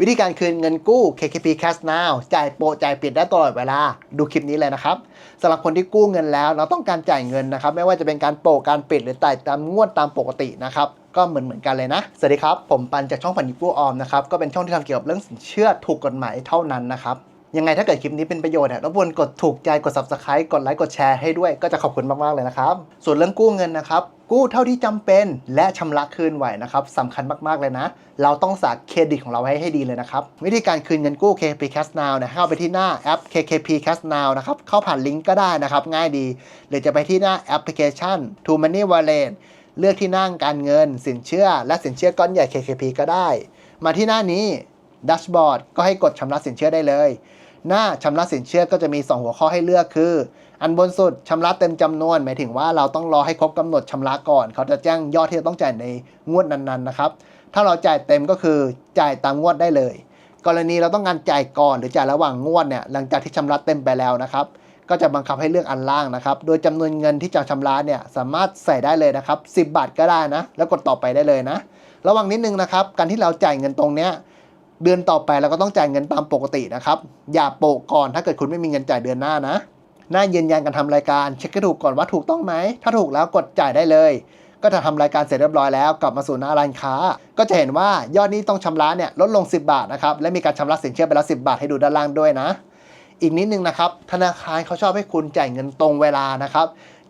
วิธีการคืนเงินกู้ KKP Cash Now จ่ายโปะจ่ายปิดได้ตลอดเวลา ดูคลิปนี้เลยนะครับสำหรับคนที่กู้เงินแล้วเราต้องการจ่ายเงินนะครับ ไม่ว่าจะเป็นการโปะการปิดหรือจ่ายตามงวดตามปกตินะครับก็เหมือนเหมือนกันเลยนะ สวัสดีครับ ผมปันจากช่องปันยิกู้ออมนะครับ ก็เป็นช่องที่ทำเกี่ยวกับเรื่องสินเชื่อถูกกฎหมายเท่านั้นนะครับ ยังไงถ้าเกิดคลิปนี้เป็นประโยชน์เนี่ยรบกวนกดถูกใจกด subscribe กดไลค์กดแชร์ให้ด้วยก็จะขอบคุณมากๆเลยนะครับส่วนเรื่องกู้เงินนะครับกู้เท่าที่จำเป็นและชำระคืนไหวนะครับสำคัญมากๆเลยนะ เราต้องสากเครดิตของเราให้ให้ดีเลยนะครับวิธีการคืนเงินกู้ KKP Cash Now เนี่ยให้เข้าไปที่หน้าแอป KKP Cash Now นะครับเข้าผ่านลิงก์ก็ได้นะครับง่ายดี หรือจะไปที่หน้าแอปพลิเคชัน To Money Wallet เลือกที่นั่งการเงิน สินเชื่อ และสินเชื่อก้อนใหญ่ KKP ก็ได้ มาที่หน้านี้ดัชบอร์ดก็ให้กดชำระสินเชื่อได้เลย หน้าชำระสินเชื่อก็จะมี 2 หัวข้อให้เลือกคือ อันบนสุดชำระเต็มจำนวน หมายถึงว่าเราต้องรอให้ครบกำหนดชำระก่อน เขาจะแจ้งยอดที่เราต้องจ่ายในงวดนั้นๆนะครับ ถ้าเราจ่ายเต็มก็คือจ่ายตามงวดได้เลย กรณีเราต้องการจ่ายก่อนหรือจ่ายระหว่างงวดเนี่ยหลังจากที่ชำระเต็มไปแล้วนะครับ ก็จะบังคับให้เลือกอันล่างนะครับ โดยจำนวนเงินที่จะชำระเนี่ยสามารถใส่ได้เลยนะครับ10 บาทก็ได้นะ แล้วกดต่อไปได้เลยนะ ระวังนิดนึงนะครับ การที่เราจ่ายเงินตรงเนี้ย เดือนต่อไปเราก็ต้องจ่ายเงินตามปกตินะครับ อย่าโปะก่อนถ้าเกิดคุณไม่มีเงินจ่ายเดือนหน้านะหน้ายืนยันการทำรายการเช็คให้ถูกก่อนว่าถูกต้องไหม ถ้าถูกแล้วกดจ่ายได้เลย ก็จะทำรายการเสร็จเรียบร้อยแล้วกลับมาสู่หน้าร้านค้า ก็จะเห็นว่ายอดนี้ต้องชำระเนี่ยลดลง 10 บาทนะครับและมีการชำระสินเชื่อไปแล้ว10 บาทให้ดูด้านล่างด้วยนะ อีกนิดนึงนะครับธนาคารเขาชอบให้คุณจ่ายเงินตรงเวลานะครับ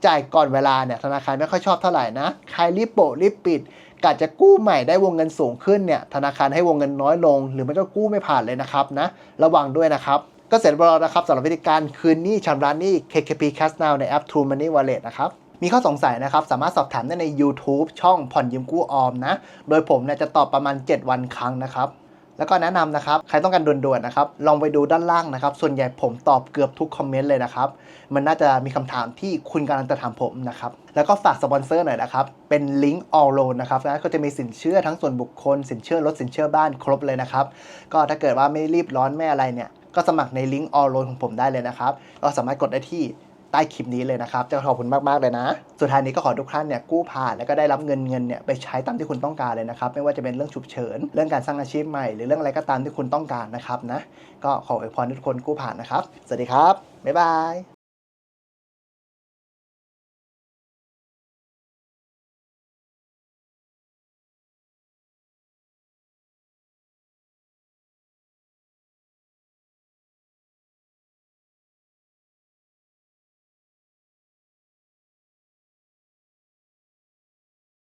จ่ายก่อนเวลาเนี่ยธนาคารไม่ค่อยชอบเท่าไหร่นะใครรีบโปะรีบปิด กาจะกู้ใหม่ได้วงเงินสูงขึ้นเนี่ยธนาคารให้วงเงินน้อยลง หรือไม่ก็กู้ไม่ผ่านเลยนะครับนะระวังด้วยนะครับก็เสร็จเรียบร้อยแล้วนะครับสำหรับวิธีการคืนหนี้ชำระหนี้ KKP Cash Now ในแอป True Money Wallet นะครับมีข้อสงสัยนะครับ สามารถสอบถามได้ใน YouTube ช่องผ่อนยืมกู้ออมนะ โดยผมเนี่ยจะตอบประมาณ 7 วันครั้งนะครับ แล้วก็แนะนำนะครับ ใครต้องการด่วนๆนะครับ ลองไปดูด้านล่างนะครับ ส่วนใหญ่ผมตอบเกือบทุกคอมเมนต์เลยนะครับ มันน่าจะมีคำถามที่คุณกำลังจะถามผมนะครับ แล้วก็ฝากสปอนเซอร์หน่อยนะครับ เป็นลิงก์ all loan นะครับนะก็จะมีสินเชื่อทั้งส่วนบุคคล สินเชื่อรถ สินเชื่อบ้านครบเลยนะครับ ก็ถ้าเกิดว่าไม่รีบร้อนไม่อะไรเนี่ย ก็สมัครในลิงก์ all loan ของผมได้เลยนะครับก็สามารถกดได้ที่ ใต้คลิปนี้เลยนะครับจะขอบคุณมากๆเลยนะ สุดท้ายนี้ก็ขอทุกท่านเนี่ยกู้ผ่านแล้วก็ได้รับเงินเงินเนี่ยไปใช้ตามที่คุณต้องการเลยนะครับไม่ว่าจะเป็นเรื่องฉุกเฉินเรื่องการสร้างอาชีพใหม่หรือเรื่องอะไรก็ตามที่คุณต้องการนะครับนะก็ขออวยพรทุกคนกู้ผ่านนะครับ สวัสดีครับบ๊ายบาย